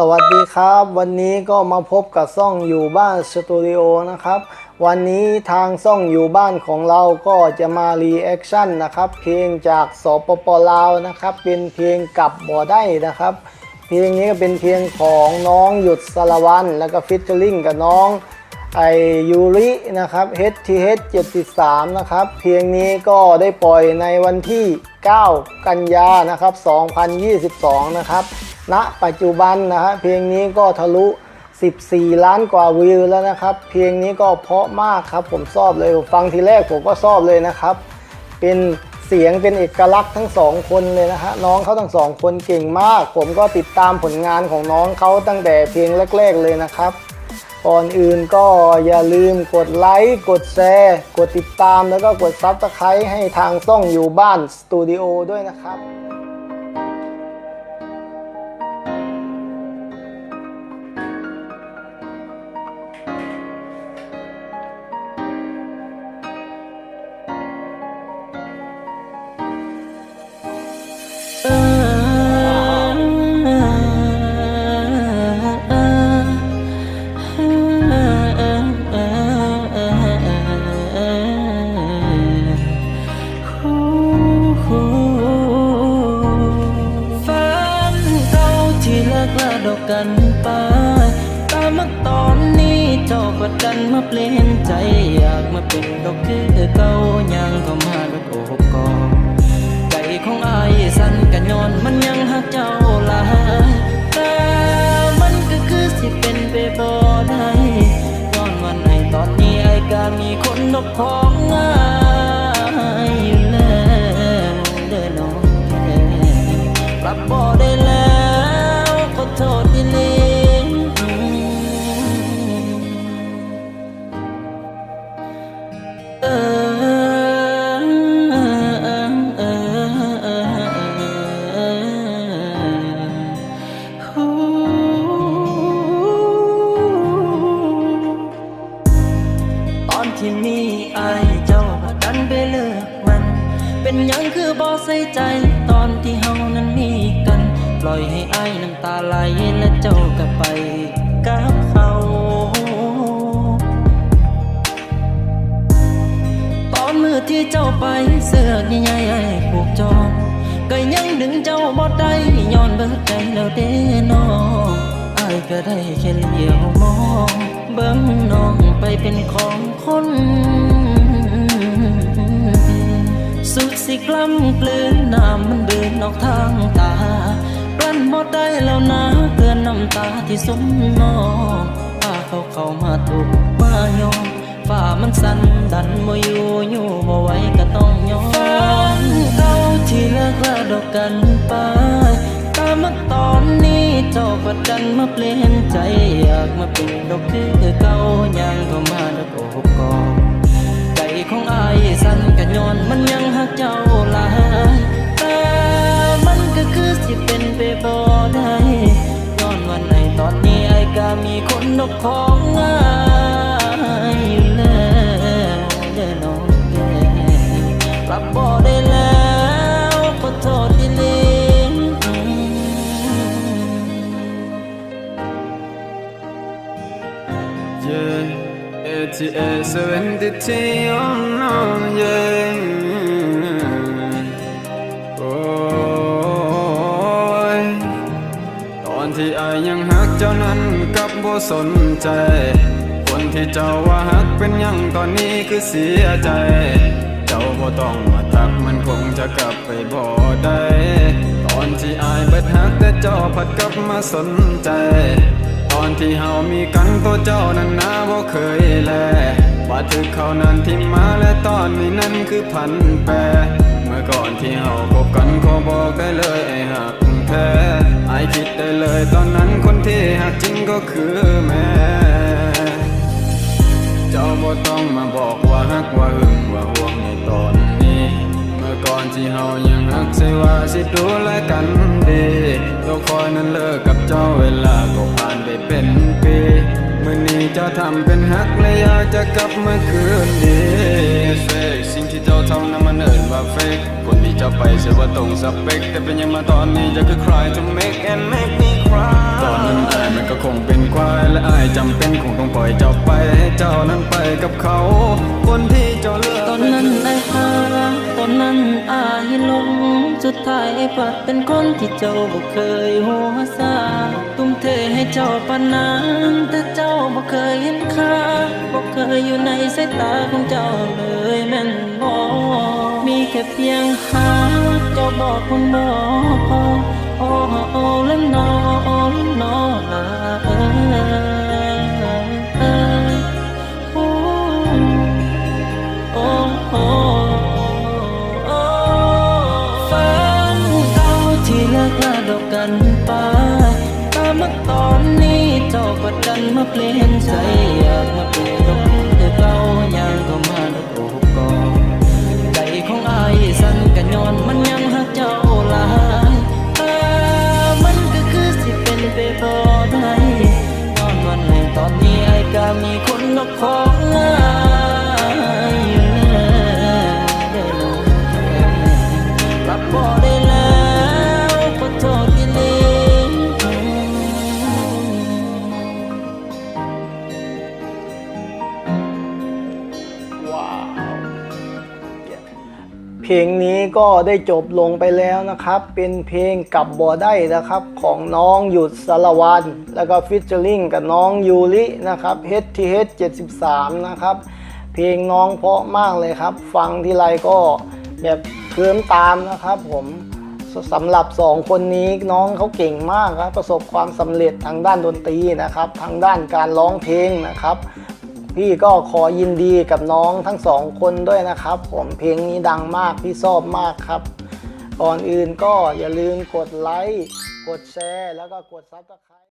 สวัสดีครับ วันนี้ก็มาพบกับซ่องอยู่บ้านสตูดิโอนะครับ วันนี้ทางซ่องอยู่บ้านของเราก็จะมารีแอคชั่นนะครับ เพลงจากสปปลาวนะครับ เป็นเพลงกลับบ่ได้นะครับ เพลงนี้ก็เป็นเพลงของน้องหยุดสารวัน แล้วก็ฟิชเชอร์ลิงกับน้องไอยูรินะครับ HTH 73 นะครับ เพลงนี้ก็ได้ปล่อยในวันที่ 9 กันยานะครับ 2022 นะครับ ณปัจจุบันนะฮะเพลงนี้ก็ทะลุ 14 ล้านกว่าวิวแล้วนะครับ เพลงนี้ก็เพราะมากครับ ผมชอบเลยฟังทีแรกผมก็ชอบเลยนะครับ เป็นเสียงเป็นเอกลักษณ์ทั้งสองคนเลยนะฮะน้องเขาทั้งสองคนเก่งมาก ผมก็ติดตามผลงานของน้องเขาตั้งแต่เพลงแรก ๆ เลยนะครับก่อนอื่นก็อย่าลืมกดไลค์กดแชร์กดติดตามแล้วก็กดซับสไครต์ให้ทางซ่องอยู่บ้านสตูดิโอด้วยนะครับ ดอกกันไปตามมาตอนนี้เจ้าก็ดันมาเปลี่ยนใจอยากมาเป็นดอกคือเก่ายังเข้ามาแบบโอบกอด อนที่มีไอายเจ้าก็ดันไปเลือกมัน เป็นหยังคือบ่ใส่ใจตอนที่เฮานั้นมีกัน ปล่อยให้ไอ้ายน้ำตาไหลและเจ้าก็ไปกับเขาตอนมือที่เจ้าไปเสื้อใหญ่ๆไอ้ผูกจองก็ยังดึงเจ้าบ่ได้ย้อนเบิดใจแล้วเด้น้องไอ้าย ก็ได้แค่เลี้ยวมองเบิ่งน้องไปเป็นของคน สุดสิกล้ำกลืนน้ำมันเบือนออกทางตากลั้นบ่ได้แล้วนะเกินน้ำตาที่สมนองพาเขาเข้ามาถูกมายอมฝ่ามันสั่นดันบ่อยู่อยู่บ่ไหวก็ต้องยอมฝันเก่าที่เลิกลาดอกกันไป เจ้าก็ดันมาเปลี่ยนใจอยากมาเป็นดอกคือเก่ายังก็มาดอก็หกกองใจของอายสั่นกันย้อนมันยังหักเจ้าหลายแต่มันก็คือสิเป็นไปบ่ได้ย้อนวันไหนตอนนี้ไอ้ก็มีคนนกคอ Yeah, ATA 73 oh no, yeah. โอ้ยตอนที่อายยังหักเจ้านั้นกับบ่สนใจ คนที่เจ้าว่าหักเป็นยังตอนนี้คือเสียใจ เจ้าบ่ต้องมาทักมันคงจะกลับไปบ่ได้ ตอนที่อายบิดหักแต่เจ้าผัดกลับมาสนใจ อนที่เฮามีกันตัวเจ้านั้นนาบ่เคยแลว่าถึกเขานั้นที่มาและตอนนี้นั้นคือพันแปรเมื่อก่อนที่เฮาคบกันขอบอกได้เลยไอ้หักแท้ไอ้คิดได้เลยตอนนั้นคนที่หักจริงก็คือแม่เจ้าบ่ต้องมาบอกว่าฮักว่าหึงว่าห่วงในตอนนี้ เมื่อก่อนที่เฮายังฮักใช่ว่าสิดูแลกัน ป็นปีมื่อนี้เจ้าทำเป็นฮักและอยากจะกลับมาคืนดีเฟกสิ่งที่เจ้าทำนั้นมันเอินว่าเฟกคนที่เจ้าไปเชื่อว่าตรงสเปค แต่เป็นยังมาตอนนี้จะคือ cry to make and make me cry ตอนนั้นไอคงเป็นควายและอายจำเป็นคงต้องปล่อยเจ้าไปให้เจ้านั้นไปกับเขา คนที่เจ้าเลือกตอนนั้นไอ้หาตอนนั้นอายหลง สุดท้ายไอ้ปัดเป็นคนที่เจ้าบ่เคยหัวซาตุ้มเทให้เจ้าปานนั้นแต่เจ้าบ่เคยเห็นค่าบ่เคยอยู่ในสายตาของเจ้าเลยแม่นบ่มีแค่เพียงหาเจ้าบอกคงบ่ นี้เจ้าก็ดันมาเปลี่ยนใจอยากมาเป็นกับเธอเก่ายังก็มา เพลงนี้ก็ได้จบลงไปแล้วนะครับ เป็นเพลงกับบ่ได้นะครับ ของน้องหยุดสารวันแล้วก็ฟิชเชอร์ลิงกับน้องยูรินะครับ HTH 73 นะครับ เพลงน้องเพราะมากเลยครับ ฟังทีไรก็แบบเคลิ้มตามนะครับผมสำหรับสองคนนี้น้องเขาเก่งมากครับประสบความสำเร็จทางด้านดนตรีนะครับ ทางด้านการร้องเพลงนะครับ พี่ก็ขอยินดีกับน้องทั้งสองคนด้วยนะครับ ผมเพลงนี้ดังมากพี่ชอบมากครับ ก่อนอื่นก็อย่าลืมกดไลค์ กดแชร์ แล้วก็กดซับสไครต์